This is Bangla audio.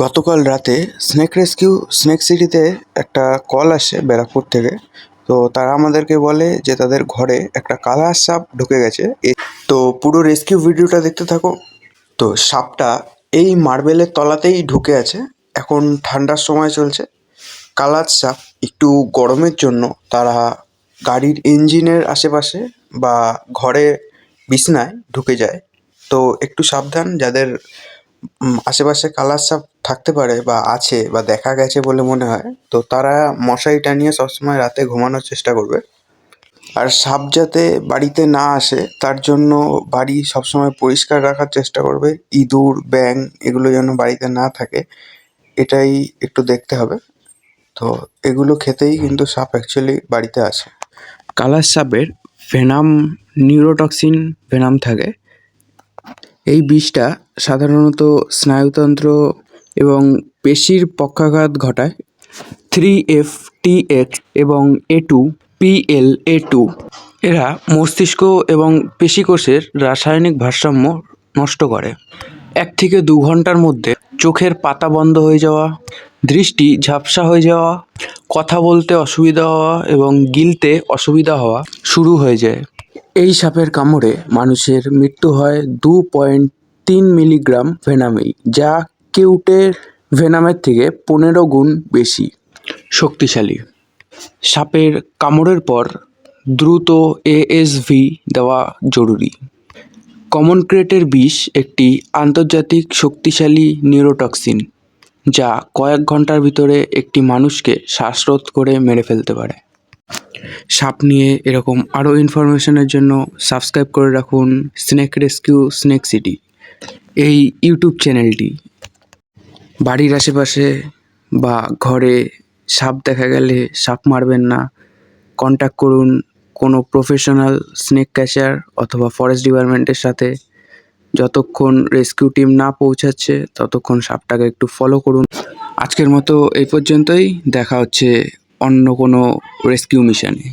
গতকাল রাতে স্নেক রেস্কিউ স্নেক সিটিতে একটা কল আসে ব্যারাকপুর থেকে। তো তারা আমাদেরকে বলে যে তাদের ঘরে একটা কালার সাপ ঢুকে গেছে। তো পুরো রেস্কিউ ভিডিওটা দেখতে থাকো। তো সাপটা এই মার্বেলের তলাতেই ঢুকে আছে। এখন ঠান্ডার সময় চলছে। কালার সাপ একটু গরমের জন্য তারা গাড়ির ইঞ্জিনের আশেপাশে বা ঘরে বিছনায় ঢুকে যায়। তো একটু সাবধান, যাদের আশেপাশে কালার সাপ থাকতে পারে বা আছে বা দেখা গেছে বলে মনে হয়, তো তারা মশারি টানিয়ে সবসময় রাতে ঘুমানোর চেষ্টা করবে। আর সাপ যাতে বাড়িতে না আসে, তার জন্য বাড়ি সবসময় পরিষ্কার রাখার চেষ্টা করবে। ইঁদুর ব্যাং এগুলো যেন বাড়িতে না থাকে, এটাই একটু দেখতে হবে। তো এগুলো খেতেই কিন্তু সাপ অ্যাকচুয়ালি বাড়িতে আসে। কালার সাপের ভেনাম নিউরোটক্সিন ভেনাম থাকে। এই বিষটা সাধারণত স্নায়ুতন্ত্র এবং পেশির পক্ষাঘাত ঘটায়। থ্রি এফ টি এক্স এবং A two PL A two. এরা মস্তিষ্ক এবং পেশিকোষের রাসায়নিক ভারসাম্য নষ্ট করে। এক থেকে দু ঘণ্টার মধ্যে চোখের পাতা বন্ধ হয়ে যাওয়া, দৃষ্টি ঝাপসা হয়ে যাওয়া, কথা বলতে অসুবিধা হওয়া এবং গিলতে অসুবিধা হওয়া শুরু হয়ে যায়। এই সাপের কামড়ে মানুষের মৃত্যু হয় দু পয়েন্ট তিন মিলিগ্রাম ভেনামেই যা কিউটের ভেনামের থেকে পনেরো গুণ বেশি। শক্তিশালী। সাপের কামড়ের পর দ্রুত এএসভি দেওয়া জরুরি। কমন ক্রেটের বিষ একটি আন্তর্জাতিক শক্তিশালী নিউরোটক্সিন, যা কয়েক ঘণ্টার ভিতরে একটি মানুষকে শ্বাসরোধ করে মেরে ফেলতে পারে। সাপ নিয়ে এরকম আরও ইনফরমেশনের জন্য সাবস্ক্রাইব করে রাখুন স্নেক রেস্কিউ স্নেক সিটি এই ইউটিউব চ্যানেলটি। বাড়ির আশেপাশে বা ঘরে সাপ দেখা গেলে সাপ মারবেন না। কন্ট্যাক্ট করুন কোনো প্রফেশনাল স্নেক ক্যাচার অথবা ফরেস্ট ডিপার্টমেন্টের সাথে। যতক্ষণ রেস্কিউ টিম না পৌঁছাচ্ছে, ততক্ষণ সাপটাকে একটু ফলো করুন। আজকের মতো এই পর্যন্তই। দেখা হচ্ছে অন্য কোনো রেস্কিউ মিশনে